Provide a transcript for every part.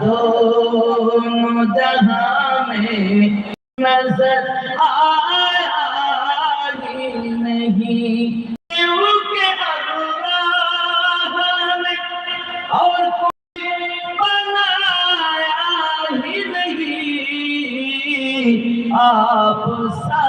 दोनों जहां में नजर आया ही नहीं क्योंकि अल्लाह ने और कोई बनाया ही नहीं आप सा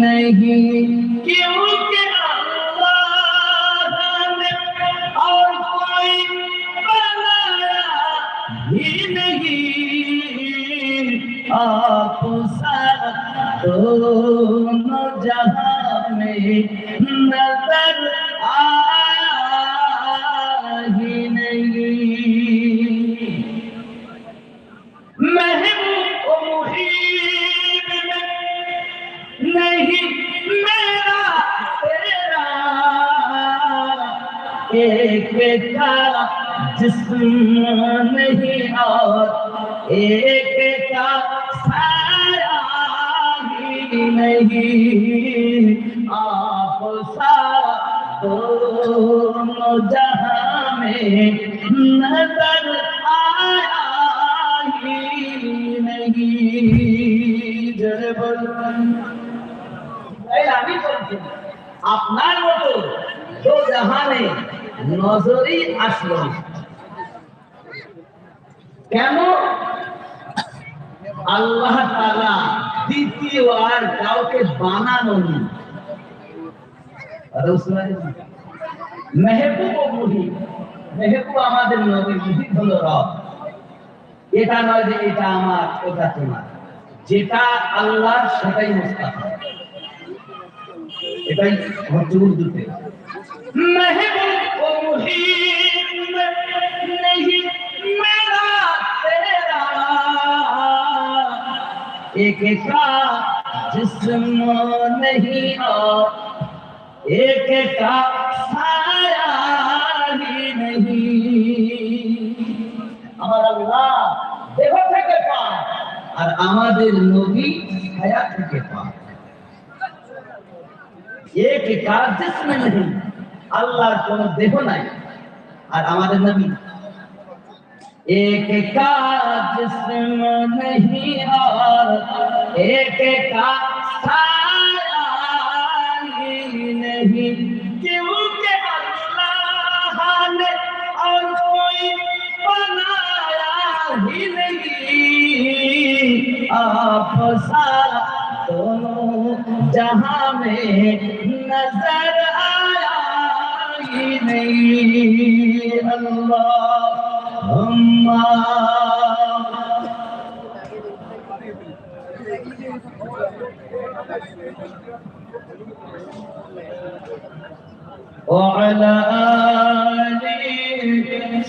نہیں۔ کیونکہ اللہ نے اور کوئی بنایا ہی نہیں۔ آپ سر تو جہاں میں تیرا جسم نہیں اور ایک کا سارا ہی نہیں۔ آپ سارا دونوں جہاں میں نظر آیا ہی نہیں۔ جرب আপনার মতো তো জাহানে নজরে আসলো কেন? আল্লাহ তালা দ্বিতীয় আর কাউকে বানানো মেহবুব মুহি মেহবুব আমাদের নবী মুহি হলো রব। এটা নয় যে এটা আমার, ওটা তোমার। যেটা আল্লাহ সেটাই মুস্তাফা এটাই হজুর দুতে মেহবুব ایک کا جسم نہیں اور ایک کا سایہ ہی نہیں اور اللہ دیو থেকে পাক আর আমাদের নবী ছায়া থেকে পাক এক কা জিসম নেই আল্লাহর কোনো দেহ নাই আর আমাদের নবী ایک کا جسم نہیں اور ایک کا سارا نہیں۔ کیونکہ اللہ نے اور کوئی بنایا ہی نہیں۔ آپ سارا دونوں جہاں میں نظر آیا ہی نہیں۔ وعلى آل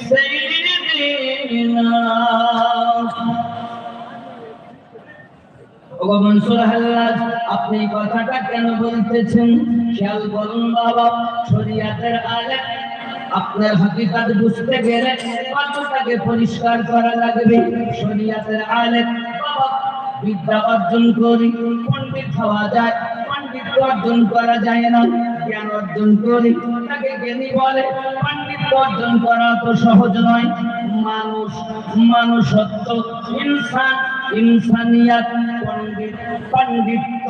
سيدنا ও মনসুর হাল্লাজ আপনি কথাটা কেন বলতেছেন খেয়াল করুন বাবা শরিয়াতের আলে আপনার বুঝতে গেলে পরিষ্কার করা লাগবে। আলেম বিদ্যা অর্জন করি, পণ্ডিত হওয়া যায়, পণ্ডিত অর্জন করা যায় না, জ্ঞান অর্জন করি, তাকে জ্ঞানী বলে, পণ্ডিত অর্জন করা তো সহজ নয়। মানুষ, মানুষত্ব, ইনসান ইনসানিয়াত পণ্ডিত, পাণ্ডিত্য,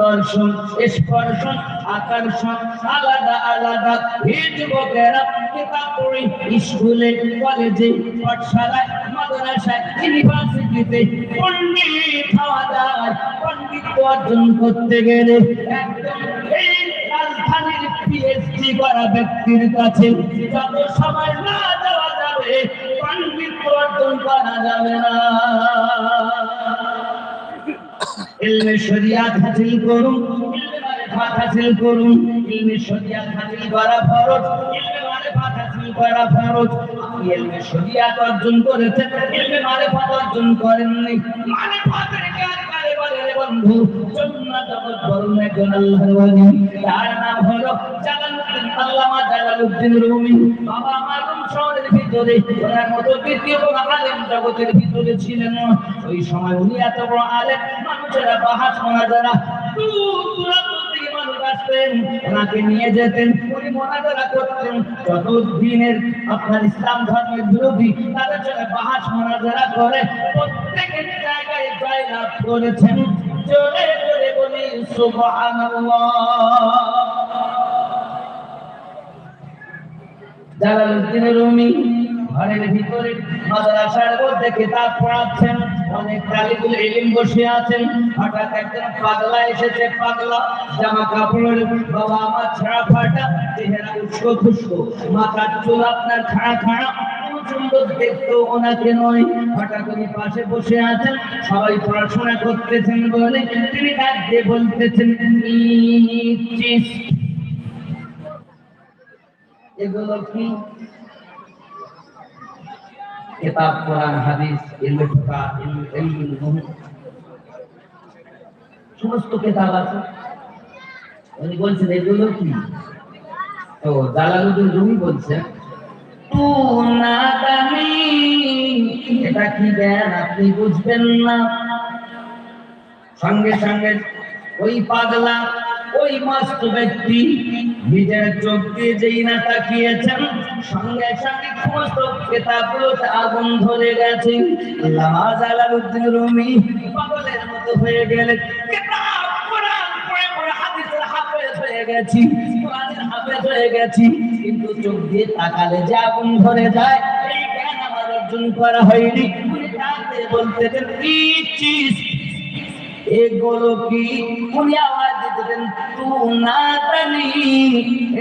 দর্শন, স্পর্শন, আকর্ষণ, আলাদা আলাদা। এই যুবকেরা কিতাব পড়ি স্কুলে, কলেজে, পাঠশালায়, মাদ্রাসায়, ইউনিভার্সিটিতে পণ্ডিত হওয়া যায়। পণ্ডিত অর্জন করতে গেলে একদম এই রাজধানীর পিএইচডি করা ব্যক্তির কাছে যত সময় না যাওয়া যাবে পণ্ডিত অর্জন করা যাবে না। ইলমে শরিয়াত হাসিল করুন, ইলমে হাসিল করুন, ইলমে শরিয়াত হাসিল করা ফরজ, ইলমে মারিফাত অর্জন করেননি। এবং বন্ধু জন্না জগৎ বরুণ একজন আল্লাহর ওয়ালি। তার নাম রুমি। বাবা আমার শহরের ভিতরে ওনার মতো দ্বিতীয় কোনো আলেম জগতের ভিতরে ছিলেন ওই সময় উনি এত বড় আলেম, মানুষেরা বাহাস দূর দূরান্ত আসতেন, ওনাকে নিয়ে যেতেন, উনি মোনাজারা করতেন। যত দিনের আপনার ইসলাম ধর্মের বিরোধী, তাদের জন্য বাহাস মোনাজারা করে প্রত্যেকের জায়গায় জয়লাভ করেছেন। জোরে জোরে বলি, সুবহানাল্লাহ। জালালউদ্দিন রুমি ঘরের ভিতরে মাদ্রাসার মধ্যে কিতাব পড়াচ্ছেন, অনেক তালিবুল ইলম বসে আছেন। হঠাৎ একজন পাগলা এসেছে, পাগলা জামা কাপড়ের বাবা আমার ছাড়া ফাটা, চেহারা উস্কো খুস্কো, মাথার চুল আপনার খাড়া খাড়া সুন্দর দেখতো ওনাকে নয়। হঠাৎ উনি পাশে বসে আছেন, সবাই পড়াশোনা করতেছেন বলে তিনি ডাক দিয়ে বলতেছেন এগুলো কি কিতাব, কোরআন, হাদিস, ইলমে ফিকা ইলমে মুহিত সমস্ত কিতাব আছে। উনি বলছেন, এগুলো কি? তো জালালউদ্দিন রুমি বলছেন না জানি, এটা কি জ্ঞান আপনি বুঝবেন না? সঙ্গে সঙ্গে ওই পাগলা ওই মস্ত ব্যক্তি নিজের চোখ দিয়ে যেই না তাকিয়েছেন সঙ্গে সঙ্গে সমস্ত কেতাবগুলোতে আগুন ধরে গেছে। আল্লামা জালালউদ্দিন রুমি পাগলের মতো হয়ে গেলেন। আমার অর্জন করা হয়নি। উনি ডাকতে বলতেছেন "ইচিস, এগুলো কি? দিতেন তু না জানি,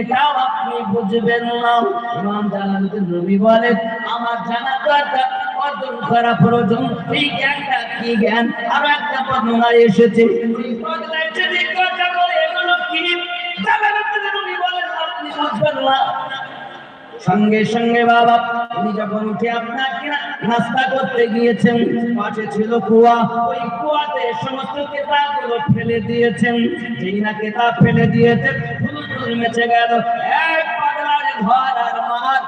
এটাও আপনি বুঝবেন না। ইমাম জালালউদ্দিন রুমি বলেন, আমার জানা দরকার অর্জন করা প্রয়োজন। এই জ্ঞানটা কি জ্ঞান? আরও একটা বর্ণনা এসেছে। এসে জিজ্ঞাসা এগুলো কি? জালালউদ্দিন রুমি বলেন, আপনি বুঝবেন না। সঙ্গে সঙ্গে বাবা, উনি যখন উঠে আপনাকে নাস্তা করতে গিয়েছেন পাশে ছিল কুয়া, ওই কুয়াতে সমস্ত কেতাবগুলো ফেলে দিয়েছেন। যেই না কেতাব ফেলে দিয়েছেন হুজুর মেচে গেল। এক পাগলার ঘর আর মার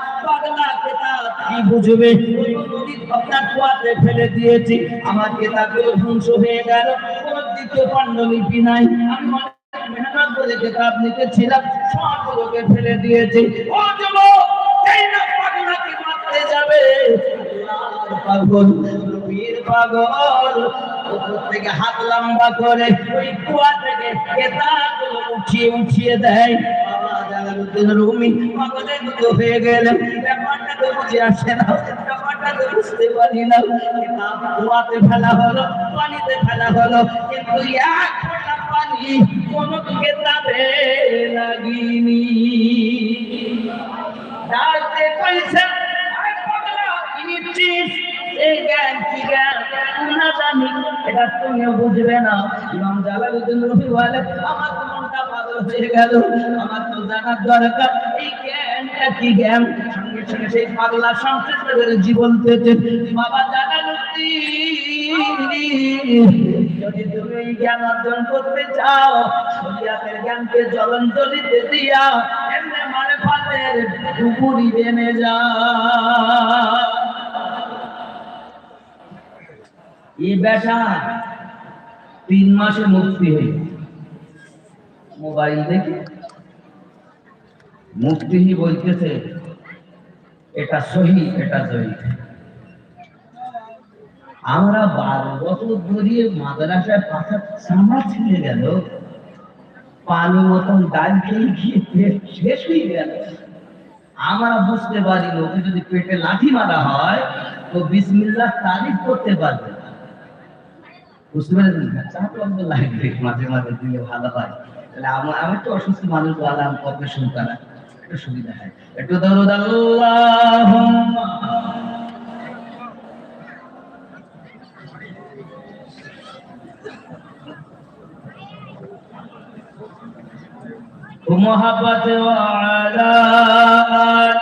কেতাব বুঝবে? আপনার কুয়াতে ফেলে আমার কেতাবগুলো ধ্বংস হয়ে গেল। নাই। আমি কেতাব ফেলে দিয়েছি। ও পাগল, নবীর পাগল। উপর থেকে হাত লম্বা করে ওই কুয়া থেকে কেতাবগুলো উঠিয়ে উঠিয়ে দেয়। বাবা জালালউদ্দিন রুমি পাগলের মতো হয়ে গেলেন। ব্যাপারটা তো বুঝে আসে না, ব্যাপারটা তো বুঝতে পারি এই জ্ঞান কি বুঝবে না। বলে আমার মনটা আমার তো জানার এই জ্ঞানটা কি জ্ঞান? সঙ্গে সঙ্গে সেই জীবন পেতে বাবা জালালউদ্দিন যদি তুমি জ্ঞান অর্জন করতে চাও, শরিয়াতের জ্ঞানকে জলঞ্জলিতে দিয়া, এমনি মানে ফাতের উপরি বেনে যা। এ বেটা তিন মাসে মুক্তি মোবাইল দেখে? মুক্তি বলতেছে, এটা সহি এটা সহি আমরা বারো বছর ধরিয়ে মাদ্রাসায় পাশা চামড়া ছিঁড়ে গেল। পানি মতন ডাল খেয়ে গিয়ে শেষ হয়ে গেল। আমরা বুঝতে পারি ওকে যদি পেটে লাঠি মারা হয়, তো বিসমিল্লাহ তারিফ করতে পারবে। বুঝতে পারলেন না চাপ অঙ্গ লাগবে মাঝে মাঝে দিলে ভালো হয় তাহলে আমার আমি তো অসুস্থ মানুষ বললাম অপারেশন করা একটু সুবিধা হয় একটু দরুদ আল্লাহ محبت وعلى آله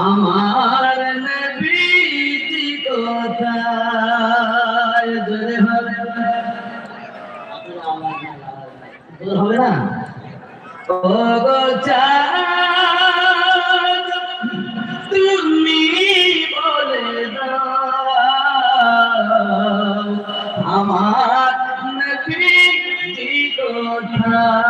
আমার নবীজি কোথায়? জোরে হবে। হবে না? ও গো চাঁদ, তুমি বলে দাও, আমার নবীজি কোথায়?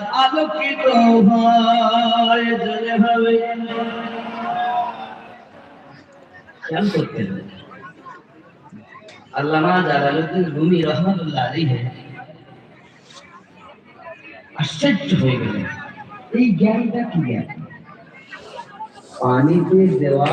আলোকিত হয়, জলে হবে খেয়াল করতে হবে। আল্লামা জালালুদ্দিন রুমি রহমতুল্লাহ আলাইহি আশ্চর্য হয়ে গেলেন। এই জ্ঞানটা কি জ্ঞান? পানিতে দেওয়া